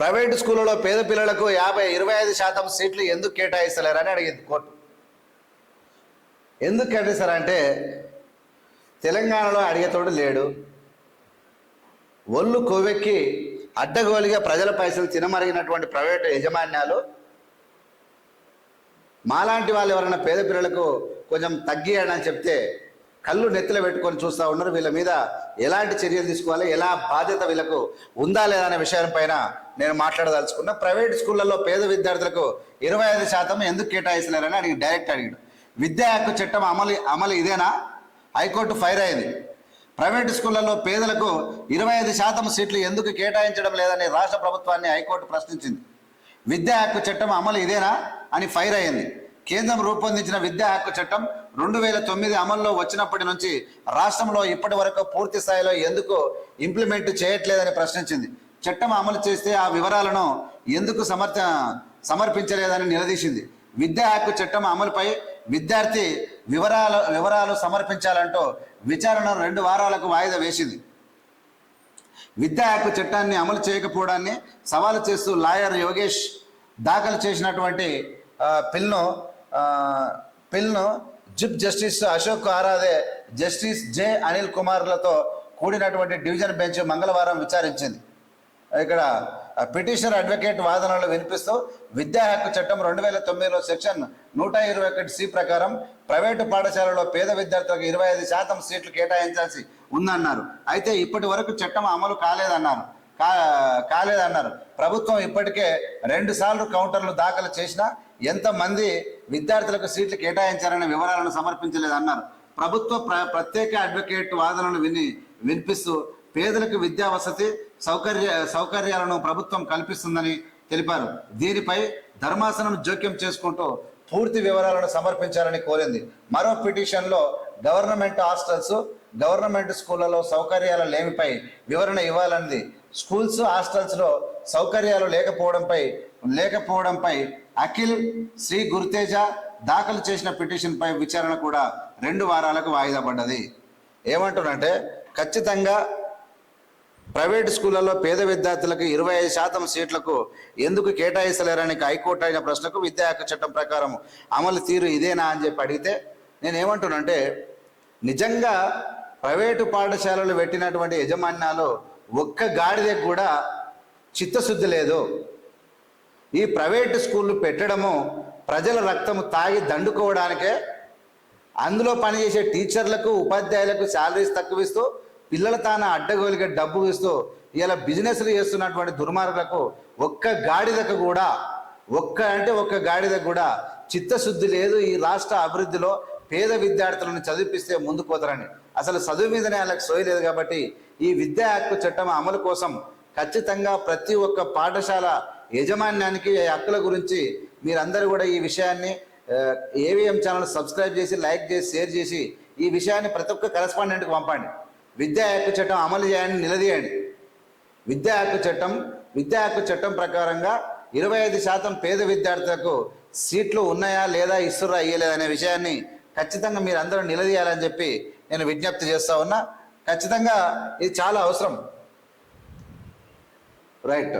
Private స్కూళ్ళలో పేద పిల్లలకు యాభై ఇరవై ఐదు శాతం సీట్లు ఎందుకు కేటాయిస్తలేరని అడిగింది కోర్టు. ఎందుకు కేటాయిస్తారంటే తెలంగాణలో అడిగేతోడు లేడు. ఒళ్ళు కొవ్వెక్కి అడ్డగోలిగా ప్రజల పైసలు తినమరిగినటువంటి ప్రైవేటు యజమాన్యాలు మాలాంటి వాళ్ళు ఎవరైనా పేద పిల్లలకు కొంచెం తగ్గియని చెప్తే కళ్ళు నెత్తిలో పెట్టుకొని చూస్తూ ఉన్నారు. వీళ్ళ మీద ఎలాంటి చర్యలు తీసుకోవాలి? ఎలా బాధ్యత వీళ్ళకు ఉందా లేదా అనే విషయం పైన నేను మాట్లాడదలుచుకున్నా. ప్రైవేట్ స్కూళ్ళల్లో పేద విద్యార్థులకు ఇరవై ఐదు శాతం ఎందుకు కేటాయిస్తున్నారని అడిగి డైరెక్ట్ అడిగాడు. విద్యా హక్కు చట్టం అమలు అమలు ఇదేనా? హైకోర్టు ఫైర్ అయింది. ప్రైవేట్ స్కూళ్ళల్లో పేదలకు ఇరవై ఐదు శాతం సీట్లు ఎందుకు కేటాయించడం లేదని రాష్ట్ర ప్రభుత్వాన్ని హైకోర్టు ప్రశ్నించింది. విద్యా హక్కు చట్టం అమలు ఇదేనా అని ఫైర్ అయింది. కేంద్రం రూపొందించిన విద్యా హక్కు చట్టం రెండు వేల తొమ్మిది అమల్లో వచ్చినప్పటి నుంచి రాష్ట్రంలో ఇప్పటి వరకు పూర్తి స్థాయిలో ఎందుకు ఇంప్లిమెంట్ చేయట్లేదని ప్రశ్నించింది. చట్టం అమలు చేస్తే ఆ వివరాలను ఎందుకు సమర్థ సమర్పించలేదని నిలదీసింది. విద్యా హక్కు చట్టం అమలుపై విద్యార్థి వివరాలు వివరాలు సమర్పించాలంటూ విచారణ రెండు వారాలకు వాయిదా వేసింది. విద్యా హక్కు చట్టాన్ని అమలు చేయకపోవడాన్ని సవాలు చేస్తూ లాయర్ యోగేష్ దాఖలు చేసినటువంటి ఆ, పిల్ను పిల్ను zip justice Ashok Aradhe justice J Anil కుమార్లతో కూడినటువంటి డివిజన్ బెంచ్ మంగళవారం విచారించింది. ఇక్కడ పిటిషనర్ అడ్వకేట్ వాదనలు వినిపిస్తూ విద్యా హక్కు చట్టం రెండు వేల తొమ్మిదిలో సెక్షన్ నూట ఇరవై ఒకటి సి ప్రకారం ప్రైవేటు పాఠశాలలో పేద విద్యార్థులకు ఇరవై ఐదు శాతం సీట్లు కేటాయించాల్సి ఉందన్నారు. అయితే ఇప్పటి వరకు చట్టం అమలు కాలేదన్నారు. కా కాలేదన్నారు. ప్రభుత్వం ఇప్పటికే రెండు సార్లు కౌంటర్లు దాఖలు చేసినా ఎంతమంది విద్యార్థులకు సీట్లు కేటాయించారనే వివరాలను సమర్పించలేదన్నారు. ప్రభుత్వ ప్ర ప్రత్యేక అడ్వకేట్ వాదనలు విని వినిపిస్తూ పేదలకు విద్యా వసతి సౌకర్య సౌకర్యాలను ప్రభుత్వం కల్పిస్తుందని తెలిపారు. దీనిపై ధర్మాసనం జోక్యం చేసుకుంటూ పూర్తి వివరాలను సమర్పించాలని కోరింది. మరో పిటిషన్లో గవర్నమెంట్ హాస్టల్స్ గవర్నమెంట్ స్కూళ్ళలో సౌకర్యాల లేమిపై వివరణ ఇవ్వాలన్నది స్కూల్స్ హాస్టల్స్లో సౌకర్యాలు లేకపోవడంపై లేకపోవడంపై అఖిల్ శ్రీ గురుతేజ దాఖలు చేసిన పిటిషన్పై విచారణ కూడా రెండు వారాలకు వాయిదా పడ్డది. ఏమంటున్నంటే ఖచ్చితంగా ప్రైవేట్ స్కూళ్ళలో పేద విద్యార్థులకు ఇరవై ఐదు శాతం సీట్లకు ఎందుకు కేటాయిస్తలేరని హైకోర్టు అయిన ప్రశ్నకు విద్యా హక్కు చట్టం ప్రకారం అమలు తీరు ఇదేనా అని చెప్పి అడిగితే నేను ఏమంటున్నానంటే నిజంగా ప్రైవేటు పాఠశాలలు పెట్టినటువంటి యజమాన్యాలు ఒక్క గాడిద కూడా చిత్తశుద్ధి లేదు. ఈ ప్రైవేటు స్కూళ్ళు పెట్టడము ప్రజల రక్తము తాగి దండుకోవడానికే అందులో పనిచేసే టీచర్లకు ఉపాధ్యాయులకు శాలరీస్ తక్కువ ఇస్తూ పిల్లల తాన అడ్డగోలిగా డబ్బు ఇస్తూ ఇలా బిజినెస్లు చేస్తున్నటువంటి దుర్మార్గులకు ఒక్క గాడిదకు కూడా ఒక్క అంటే ఒక్క గాడిద కూడా చిత్తశుద్ధి లేదు. ఈ రాష్ట్ర అభివృద్ధిలో పేద విద్యార్థులను చదివిపిస్తే ముందుకు పోతారని. అసలు చదువు మీదనే వాళ్ళకి సోయలేదు కాబట్టి ఈ విద్యా హక్కు చట్టం అమలు కోసం ఖచ్చితంగా ప్రతి ఒక్క పాఠశాల యాజమాన్యానికి ఈ హక్కుల గురించి మీరందరూ కూడా ఈ విషయాన్ని ఏవిఎం ఛానల్ సబ్స్క్రైబ్ చేసి లైక్ చేసి షేర్ చేసి ఈ విషయాన్ని ప్రతి ఒక్క కరెస్పాండెంట్కి పంపండి. విద్యా హక్కు చట్టం అమలు చేయండి నిలదీయండి. విద్యా హక్కు చట్టం విద్యా హక్కు చట్టం ప్రకారంగా ఇరవై ఐదు శాతం పేద విద్యార్థులకు సీట్లు ఉన్నాయా లేదా ఇస్తురా అయ్యలేదనే విషయాన్ని ఖచ్చితంగా మీరు అందరూ నిలదీయాలని చెప్పి నేను విజ్ఞప్తి చేస్తా ఉన్నా. ఖచ్చితంగా ఇది చాలా అవసరం. రైట్.